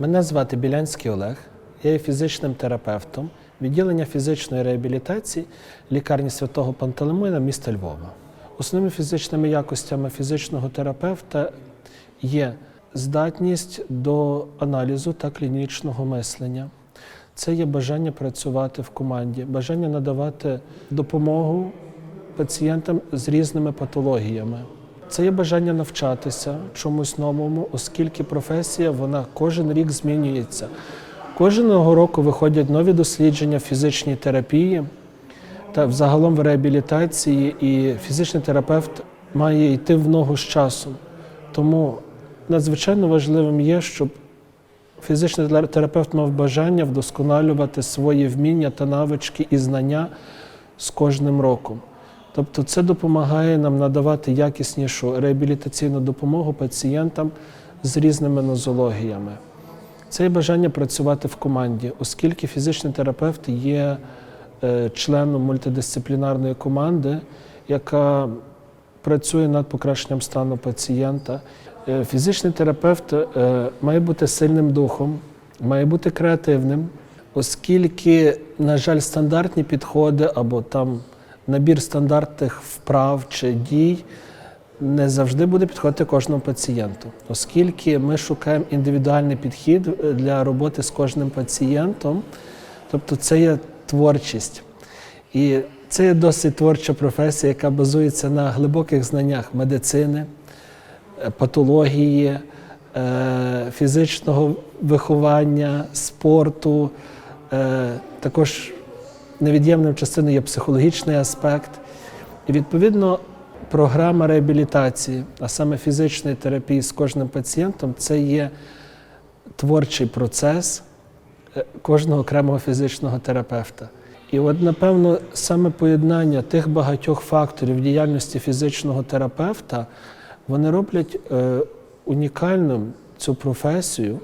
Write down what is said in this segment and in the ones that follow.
Мене звати Білянський Олег, я є фізичним терапевтом відділення фізичної реабілітації лікарні святого Пантелеймона міста Львова. Основними фізичними якостями фізичного терапевта є здатність до аналізу та клінічного мислення. Це є бажання працювати в команді, бажання надавати допомогу пацієнтам з різними патологіями. Це є бажання навчатися чомусь новому, оскільки професія вона кожен рік змінюється. Кожного року виходять нові дослідження в фізичній терапії та взагалом в реабілітації, і фізичний терапевт має йти в ногу з часом. Тому надзвичайно важливим є, щоб фізичний терапевт мав бажання вдосконалювати свої вміння та навички і знання з кожним роком. Тобто це допомагає нам надавати якіснішу реабілітаційну допомогу пацієнтам з різними нозологіями. Це є бажання працювати в команді, оскільки фізичний терапевт є е, членом мультидисциплінарної команди, яка працює над покращенням стану пацієнта. Е, Фізичний терапевт е, має бути сильним духом, має бути креативним, оскільки, на жаль, стандартні підходи або там набір стандартних вправ чи дій не завжди буде підходити кожному пацієнту, оскільки ми шукаємо індивідуальний підхід е, для роботи з кожним пацієнтом, тобто це є творчість. І це є досить творча професія, яка базується на глибоких знаннях медицини, е, патології, е, фізичного виховання, спорту. Також невід'ємною частиною є психологічний аспект. І відповідно програма реабілітації, а саме фізичної терапії з кожним пацієнтом, це є творчий процес е, кожного окремого фізичного терапевта. І от, напевно, саме поєднання тих багатьох факторів діяльності фізичного терапевта, вони роблять е, унікальним цю професію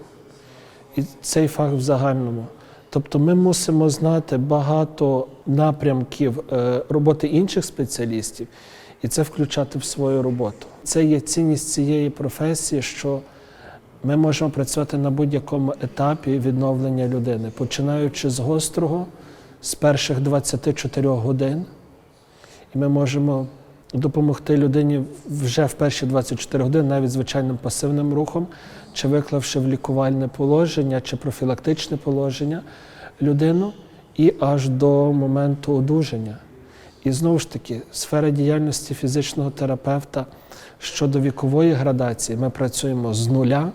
і цей факт в загальному. Тобто ми мусимо знати багато напрямків е, роботи інших спеціалістів і це включати в свою роботу. Це є цінність цієї професії, що ми можемо працювати на будь-якому етапі відновлення людини, починаючи з гострого, з перших 24 годин, і ми можемо допомогти людині вже в перші 24 години, навіть звичайним пасивним рухом, чи виклавши в лікувальне положення, чи профілактичне положення людину, і аж до моменту одужання. І знову ж таки, сфера діяльності фізичного терапевта щодо вікової градації, ми працюємо з нуля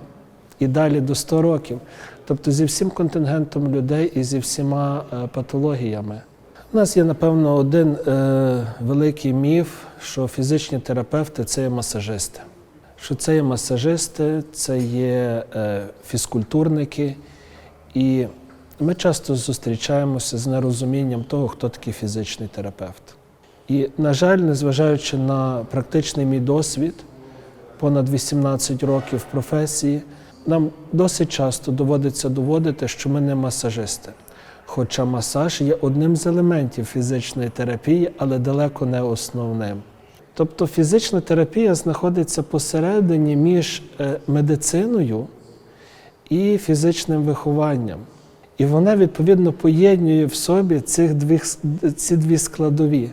і далі до 100 років, тобто зі всім контингентом людей і зі всіма е, патологіями. У нас є, напевно, один е, великий міф, що фізичні терапевти це є масажисти. Що це є масажисти, це є е, фізкультурники, і ми часто зустрічаємося з нерозумінням того, хто такий фізичний терапевт. І, на жаль, незважаючи на практичний мій досвід, понад 18 років професії, нам досить часто доводиться доводити, що ми не масажисти. Хоча масаж є одним з елементів фізичної терапії, але далеко не основним. Тобто фізична терапія знаходиться посередині між е, медициною і фізичним вихованням. І вона відповідно поєднує в собі цих дві, ці дві складові.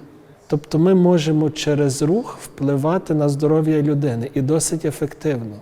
Тобто ми можемо через рух впливати на здоров'я людини і досить ефективно.